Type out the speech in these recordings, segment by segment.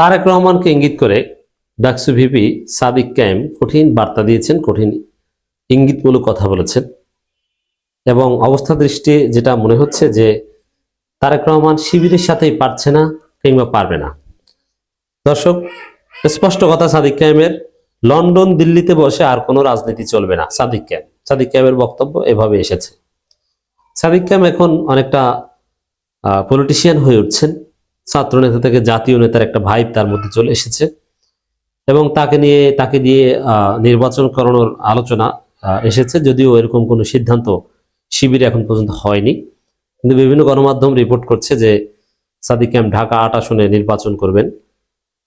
তারেক রহমানকে ইঙ্গিত করে ডাকসু ভিপি সাদিক ক্যাম কঠিন বার্তা দিয়েছেন, কঠিন ইঙ্গিতমূলক কথা বলেছেন। এবং অবস্থা দৃষ্টি যেটা মনে হচ্ছে যে তারেক রহমান শিবিরের সাথেই পারছে না কিংবা পারবে না। দর্শক, স্পষ্ট কথা, সাদিক ক্যামের লন্ডন, দিল্লিতে বসে আর কোনো রাজনীতি চলবে না সাদিক ক্যাম। সাদিক ক্যামের বক্তব্য এভাবে এসেছে। সাদিক ক্যাম এখন অনেকটা পলিটিশিয়ান হয়ে উঠছেন। ছাত্র নেতা থেকে জাতীয় নেতার একটা ভাইব তার মধ্যে চলে এসেছে। এবং তাকে নিয়ে, তাকে দিয়ে নির্বাচন করানোর আলোচনা এসেছে। যদিও এরকম কোনো সিদ্ধান্ত শিবিরে এখন পর্যন্ত হয়নি। কিন্তু বিভিন্ন গণমাধ্যম রিপোর্ট করছে যে সাদিক ক্যাম্প ঢাকা আট আসনে নির্বাচন করবেন।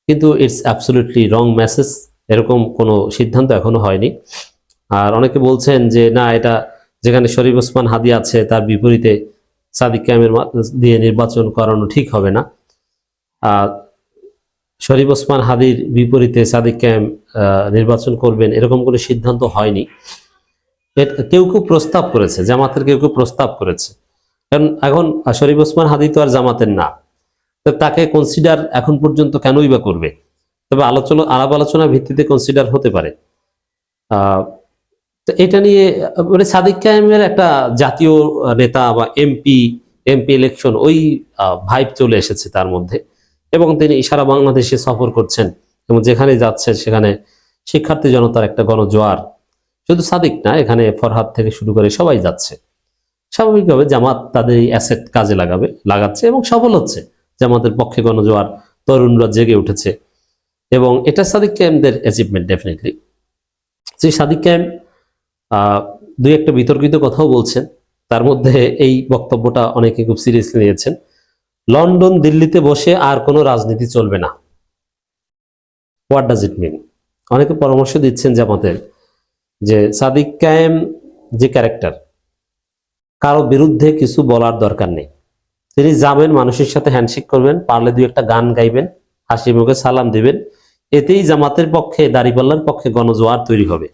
কিন্তু ইটস অ্যাবসলিউটলি রং মেসেজ, এরকম কোনো সিদ্ধান্ত এখনও হয়নি। আর অনেকে বলছেন যে, না, এটা যেখানে শরীফ ওসমান হাদি আছে, তার বিপরীতে সাদিক ক্যামের দিয়ে নির্বাচন করানো ঠিক হবে না। শরীফ ওসমান হাদির বিপরীতে সাদিক ক্যাম আহ, নির্বাচন করবেন এরকম কোনো সিদ্ধান্ত হয়নি। কেউ কেউ প্রস্তাব করেছে জামাতের কেউ কেউ প্রস্তাব করেছে। কারণ এখন শরীফ ওসমান হাদি তো আর জামাতের না। তাকে কনসিডার এখন পর্যন্ত কেনই বা করবে? তবে আলোচনা আলাপ আলোচনার ভিত্তিতে কনসিডার হতে পারে। তো এটা নিয়ে মানে সাদিক কায়েমের একটা জাতীয় নেতা বা এমপি এমপি ইলেকশন ওই ভাইব চলে এসেছে তার মধ্যে। এবং তিনি সারা বাংলাদেশে সফর করছেন এবং যেখানে যাচ্ছেন সেখানে শিক্ষার্থী জনতার একটা গণজোয়ার। শুধু সাদিক না, এখানে ফরহাদ থেকে শুরু করে সবাই যাচ্ছে। স্বাভাবিকভাবে জামাত তাদের অ্যাসেট কাজে লাগাবে, লাগাচ্ছে এবং সফল হচ্ছে। জামাতের পক্ষে গণজোয়ার, তরুণরা জেগে উঠেছে এবং এটা সাদিক ক্যাম্পদের অ্যাচিভমেন্ট ডেফিনেটলি সেই সাদিক ক্যাম্প দুই একটা বিতর্কিত কথাও বলছেন। তার মধ্যে এই বক্তব্যটা অনেকে খুব সিরিয়াসলি নিয়েছেন। লন্ডন, দিল্লিতে বসে আর কোনো রাজনীতি চলবে না। হোয়াট ডাজ ইট মিন অনেকে পরামর্শ দিচ্ছেন জামাতের যে সাদিক কায়েম যে ক্যারেক্টার কারও বিরুদ্ধে কিছু বলার দরকার নেই। তিনি যাবেন মানুষের সাথে হ্যান্ডশেক করবেন, পারলে দুই একটা গান গাইবেন, হাসি মুখে সালাম দিবেন। এতেই জামাতের পক্ষে, দাড়িপাল্লার পক্ষে গণজোয়ার তৈরি হবে।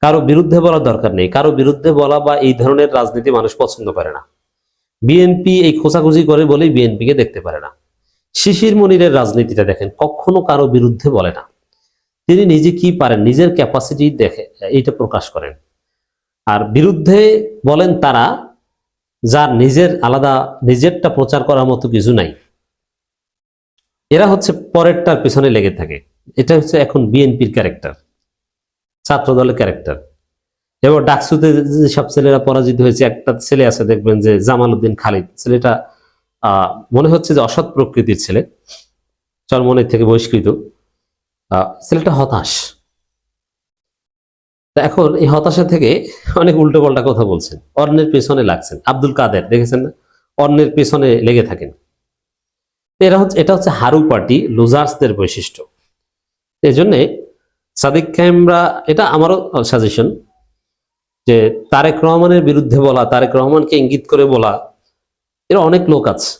কারও বিরুদ্ধে বলার দরকার নেই। কারও বিরুদ্ধে বলা বা এই ধরনের রাজনীতি মানুষ পছন্দ করে না। বিএনপি এই খোঁচাখুচি করে বলেই বিএনপিকে দেখতে পারে না। শিশির মনিরের রাজনীতিটা দেখেন, কখনো কারও বিরুদ্ধে বলে না। তিনি নিজে কি পারেন, নিজের ক্যাপাসিটি দেখে, এইটা প্রকাশ করেন। আর বিরুদ্ধে বলেন তারা, যার নিজের আলাদা, নিজেরটা প্রচার করার মতো কিছু নাই। এরা হচ্ছে পরেরটার পিছনে লেগে থাকে। এটা হচ্ছে এখন বিএনপির ক্যারেক্টার ছাত্রদলের ক্যারেক্টার এবার ডাকসুতে যে সব ছেলেরা পরাজিত হয়েছে, একটা ছেলে আছে, দেখবেন যে জামাল উদ্দিন খালিদ। ছেলেটা মনে হচ্ছে যে অসৎ প্রকৃতির ছেলে চরমনের থেকে বহিষ্কৃত। ছেলেটা হতাশ। এখন এই হতাশা থেকে অনেক উল্টো পাল্টা কথা বলছেন। অন্যের পেছনে লাগছেন। আব্দুল কাদের, দেখেছেন না? অন্যের পেছনে লেগে থাকেন। এরা হচ্ছে, এটা হচ্ছে হারু পার্টি, লুজার্সদের বৈশিষ্ট্য। এই জন্যে সাদিক খাইমরা এটা আমারও সাজেশন যে তারেক রহমানের বিরুদ্ধে বলা, তারেক রহমানকে ইঙ্গিত করে বলা, এরা অনেক লোক আছে।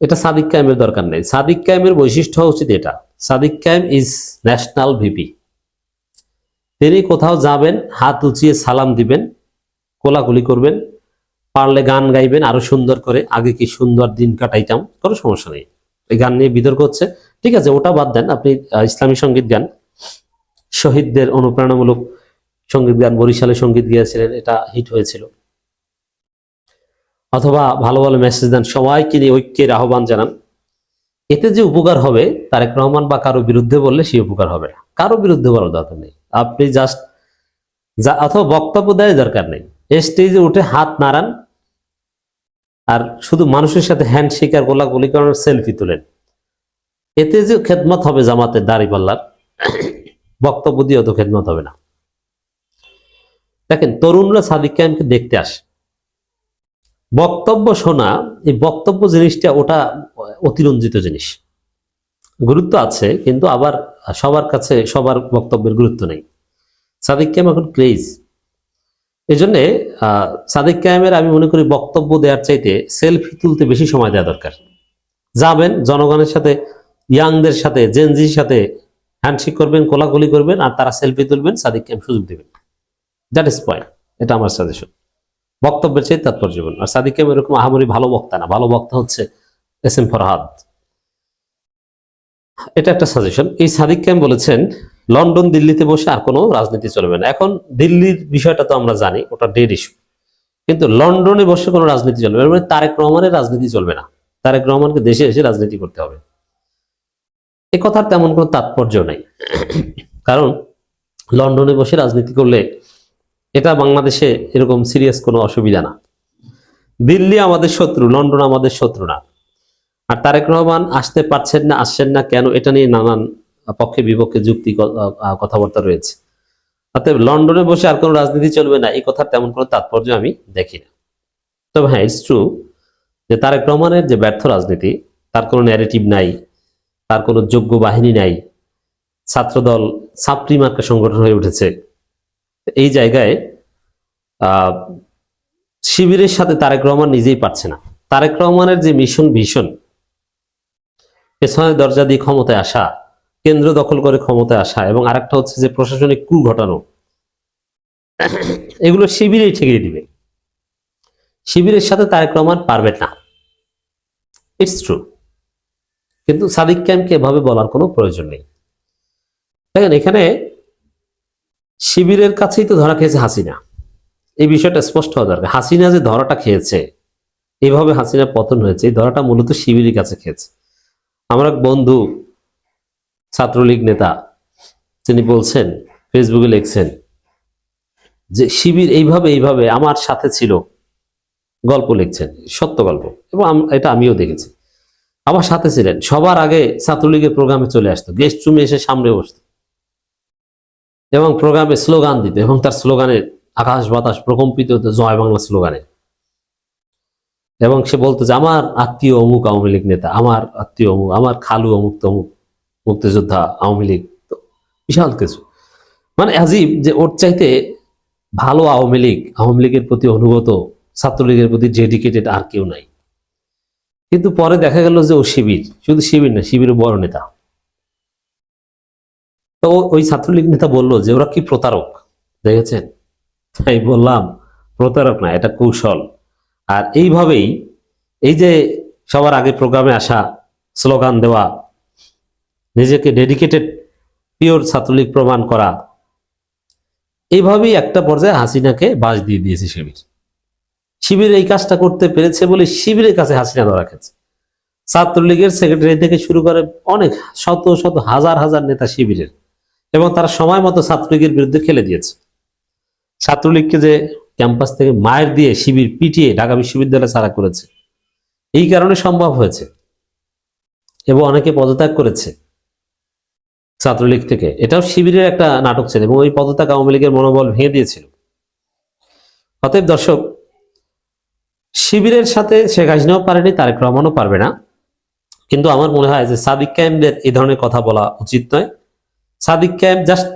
এটা সাদিক কায়েমের দরকার নেই। সাদিক কায়েমের বৈশিষ্ট্য হওয়া উচিত এটা সাদিক কায়েম ইজ ন্যাশনাল ভিপি তিনি কোথাও যাবেন, হাত উঁচিয়ে সালাম দিবেন, কোলাকুলি করবেন, পারলে গান গাইবেন, আরও সুন্দর করে, আগে কি সুন্দর দিন কাটাইতাম, কোনো সমস্যা নেই। এই গান নিয়ে বিতর্ক হচ্ছে। ঠিক আছে, ওটা বাদ দেন, আপনি ইসলামী সংগীত গান, শহীদদের অনুপ্রেরণামূলক সংগীত গান, বরিশালে সংগীত গিয়েছিলেন, এটা হিট হয়েছিল। অথবা ভালো ভালো মেসেজ দেন, সবাইকে নিয়ে ঐক্যের আহ্বান জানান। এতে যে উপকার হবে, তারেক রহমান বা কারও বিরুদ্ধে বললে সেই উপকার হবে না। কারও বিরুদ্ধে বলার দরকার নেই। আপনি জাস্ট যা, অথবা বক্তব্য দেওয়ার দরকার নেই। স্টেজে উঠে হাত নাড়ান, আর শুধু মানুষের সাথে হ্যান্ড হ্যান্ডশেক আর গোলাগুলি করার সেলফি তোলেন। এতে যে খেদমত হবে জামাতের দাড়ি পাল্লার, বক্তব্য দিয়ে অত খেদমত হবে না। দেখেন তরুণরা সাদিক কায়েমকে দেখতে আসে। বক্তব্য শোনা, এই বক্তব্য জিনিসটা ওটা অতিরঞ্জিত জিনিস। গুরুত্ব আছে, কিন্তু আবার সবার কাছে, সবার বক্তব্যের গুরুত্ব নেই। সাদিক কায়েম এখন ক্রেজ এই জন্যে সাদিক কায়েমের আমি মনে করি বক্তব্য দেওয়ার চাইতে সেলফি তুলতে বেশি সময় দেওয়া দরকার। যাবেন, জনগণের সাথে ইয়াংদের সাথে জেনজির সাথে হ্যান্ডশেক করবেন, কোলাকুলি করবেন, আর তারা সেলফি তুলবেন, সাদিক কায়েম সুযোগ দেবেন। দ্যাট ইজ পয়েন্ট এটা আমার সাজেশন বক্তব্যের চেয়ে তাৎপর্যপূর্ণ আর সাদিক কায়েম এরকম আহামরি ভালো বক্তা না। ভালো বক্তা হচ্ছে এস এম ফরহাদ এটা একটা সাজেশন এই সাদিক কেম বলেছেন, লন্ডন, দিল্লিতে বসে আর কোনো রাজনীতি চলবে না। এখন দিল্লির বিষয়টা তো আমরা জানি, ওটা ডেড ইস্যু কিন্তু লন্ডনে বসে কোনো রাজনীতি চলবে না। মানে তারেক রহমানের রাজনীতি চলবে না। তারেক রহমানকে দেশে এসে রাজনীতি করতে হবে। এ কথার তেমন কোনো তাৎপর্য নেই। কারণ লন্ডনে বসে রাজনীতি করলে এটা বাংলাদেশে এরকম সিরিয়াস কোনো অসুবিধা না। দিল্লি আমাদের শত্রু, লন্ডন আমাদের শত্রু না। আর তারেক রহমান আসতে পারছেন না, আসছেন না কেন, এটা নিয়ে নানান পক্ষে বিপক্ষে যুক্তি কথাবার্তা রয়েছে। অতএব লন্ডনে বসে আর কোনো রাজনীতি চলবে না, এই কথার তেমন কোনো তাৎপর্য আমি দেখি না। তবে হ্যাঁ ইটস ট্রু যে তারেক রহমানের যে ব্যর্থ রাজনীতি, তার কোনো ন্যারেটিভ নাই, তার কোনো যোগ্য বাহিনী নাই। ছাত্রদল, ছাত্রী মার্কা সংগঠন হয়ে উঠেছে। এই জায়গায় শিবিরের সাথে তারেক রহমান নিজেই পারছে না। তারেক রহমানের যে মিশন ভীষণ পেছনের দরজা দিয়ে ক্ষমতায় আসা, কেন্দ্র দখল করে ক্ষমতায় আসা এবং আরেকটা হচ্ছে যে প্রশাসনিক কু ঘটানো, এগুলো শিবিরেই ঠেকিয়ে দিবে। শিবিরের সাথে তারেক রহমান পারবেন না। ইটস ট্রু কিন্তু সাদিক ক্যাম্পকে এভাবে বলার কোনো প্রয়োজন নেই। দেখেন, এখানে শিবিরের কাছেই তো ধরা খেয়েছে হাসিনা। এই বিষয়টা স্পষ্ট হওয়া দরকার। হাসিনা যে ধরাটা খেয়েছে এইভাবে হাসিনা পতন হয়েছে, এই ধরাটা মূলত শিবিরের কাছে খেয়েছে। আমার এক বন্ধু, ছাত্রলীগ নেতা, তিনি বলছেন, ফেসবুকে লিখছেন যে, শিবির এইভাবে এইভাবে আমার সাথে ছিল। গল্প লিখছেন, সত্য গল্প। এবং এটা আমিও দেখেছি। আমার সাথে ছিলেন। সবার আগে ছাত্রলীগের প্রোগ্রামে চলে আসতো। গেস্ট রুমে এসে সামনে বসতো। এবং প্রোগ্রামে স্লোগান দিত এবং তার স্লোগানে আকাশ বাতাস প্রকম্পিত হতো, জয় বাংলা স্লোগানে। এবং সে বলতো যে, আমার আত্মীয় অমুক আওয়ামী লীগ নেতা, আমার আত্মীয় অমুক, আমার খালু অমুক তমুক, মুক্তিযোদ্ধা আওয়ামী লীগ। বিশাল কিছু। মানে আজিব যে ওর চাইতে ভালো আওয়ামী লীগ, আওয়ামী লীগের প্রতি অনুগত ছাত্রলীগের প্রতি ডেডিকেটেড আর কেউ নাই। কিন্তু পরে দেখা গেল যে ও শিবির, শুধু শিবির না, শিবিরের বড় নেতা। তো ওই ছাত্রলীগ নেতা বলল যে, ওরা কি প্রতারক? দেখেছেন? তাই বললাম, প্রতারক না, এটা কৌশল। আর এইভাবেই এই যে সবার আগে প্রোগ্রামে আসা স্লোগান দেওয়া, নিজেকে ডেডিকেটেড পিওর ছাত্রলীগ প্রমাণ করা, এইভাবেই একটা পর্যায়ে হাসিনাকে বাজ দিয়ে দিয়েছে শিবির। শিবির এই কাজটা করতে পেরেছে বলে শিবিরের কাছে হাসিনা ধরা খেয়েছে। ছাত্রলীগের সেক্রেটারি থেকে শুরু করে অনেক শত শত, হাজার হাজার নেতা শিবিরের। এবং তারা সময় মতো ছাত্রলীগের বিরুদ্ধে খেলে দিয়েছে। ছাত্রলীগকে যে ক্যাম্পাস থেকে মায়ের দিয়ে শিবির পিটিয়ে ঢাকা বিশ্ববিদ্যালয় ছাড়া করেছে, এই কারণে সম্ভব হয়েছে এবং অনেকে পদত্যাগ করেছে ছাত্রলীগ থেকে। এটাও শিবিরের একটা নাটক ছিল এবং ওই পদত্যাগ আওয়ামী লীগের মনোবল ভেঙে দিয়েছিল। অতএব দর্শক, শিবিরের সাথে শেখ হাসিনাও পারেনি, তারেক রহমানও পারবে না। কিন্তু আমার মনে হয় যে সাদিক ক্যাম্পের এই ধরনের কথা বলা উচিত নয়। সাদিক ক্যাম্প জাস্ট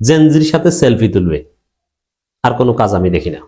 জেনজির সাথে সেলফি তুলবে। আর কোনো কাজ আমি দেখি না।